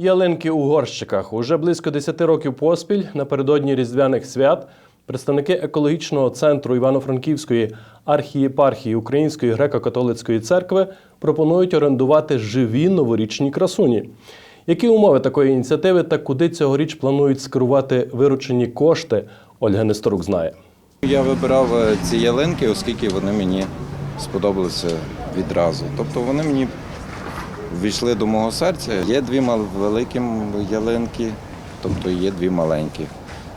Ялинки у горщиках уже близько 10 років поспіль напередодні різдвяних свят представники екологічного центру Івано-Франківської архієпархії Української греко-католицької церкви пропонують орендувати живі новорічні красуні. Які умови такої ініціативи та куди цьогоріч планують скерувати виручені кошти? Ольга Несторук знає. Я вибирав е, ці ялинки, оскільки вони мені сподобалися відразу. Тобто вони мені ввійшли до мого серця. Є дві великі ялинки, тобто є дві маленькі.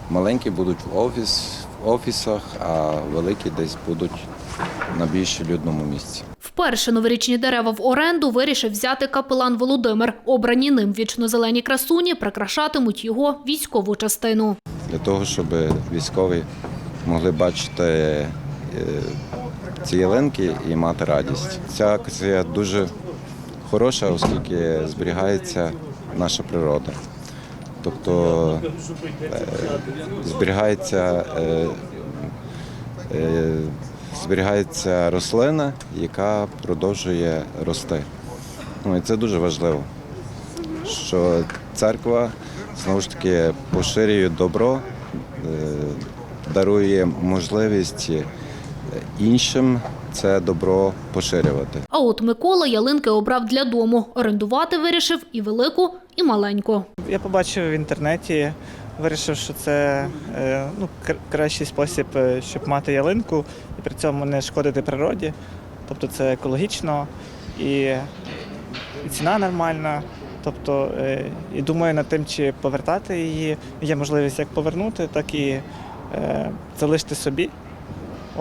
Маленькі будуть в офіс, в офісах, а великі десь будуть на більш людному місці. Вперше новорічні дерева в оренду вирішив взяти капелан Володимир. Обрані ним вічно-зелені красуні прикрашатимуть його військову частину. Для того, щоб військові могли бачити е, ці ялинки і мати радість. Ця акція дуже хороша, оскільки зберігається наша природа. Тобто е, зберігається, е, е, зберігається рослина, яка продовжує рости. Ну, і це дуже важливо, що церква знову ж таки поширює добро, дарує можливість іншим це добро поширювати. А от Микола ялинки обрав для дому. Орендувати вирішив і велику, і маленьку. Я побачив в інтернеті, вирішив, що це е, ну, кр- кращий спосіб, е, щоб мати ялинку і при цьому не шкодити природі. Тобто це екологічно і, і ціна нормальна. Тобто, е, і думаю над тим, чи повертати її. Є можливість як повернути, так і е, залишити собі.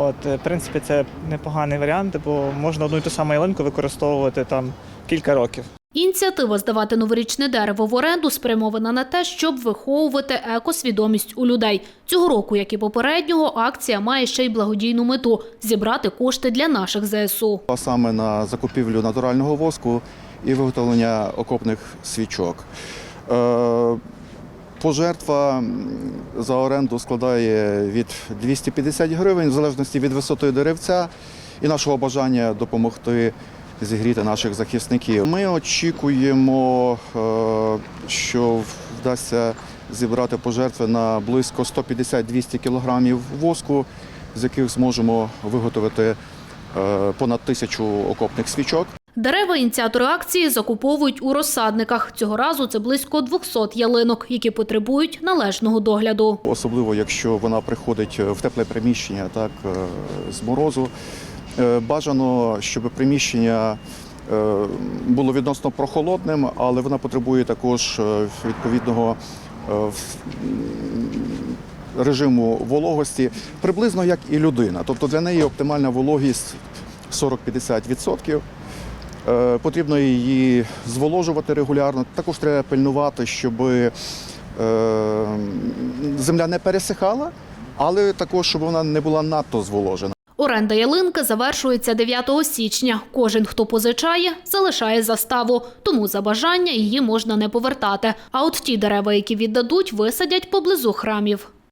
От, е, в принципі, це непоганий варіант, бо можна одну і ту саму ялинку використовувати там кілька років. Ініціатива здавати новорічне дерево в оренду спрямована на те, щоб виховувати екосвідомість у людей. Цього року, як і попереднього, акція має ще й благодійну мету зібрати кошти для наших ЗСУ. а саме на закупівлю натурального воску і виготовлення окопних свічок. Пожертва за оренду складає від 250 гривень, в залежності від висоти деревця і нашого бажання допомогти зігріти наших захисників. Ми очікуємо, е, що вдасться зібрати пожертви на близько 150-200 кілограмів воску, з яких зможемо виготовити е, понад тисячу окопних свічок. Дерева ініціатори акції закуповують у розсадниках. Цього разу це близько 200 ялинок, які потребують належного догляду. особливо якщо вона приходить в тепле приміщення, так е, з морозу. Е, Бажано, щоб приміщення е, було відносно прохолодним, але вона потребує також е, відповідного е, режиму вологості, приблизно як і людина. Тобто для неї оптимальна вологість 40-50%. Е, Потрібно її зволожувати регулярно. Також треба пильнувати, щоб е, земля не пересихала, але також, щоб вона не була надто зволожена. Оренда ялинки завершується 9 січня. Кожен, хто позичає, залишає заставу, тому за бажання її можна не повертати. А от ті дерева, які віддадуть, висадять поблизу храмів.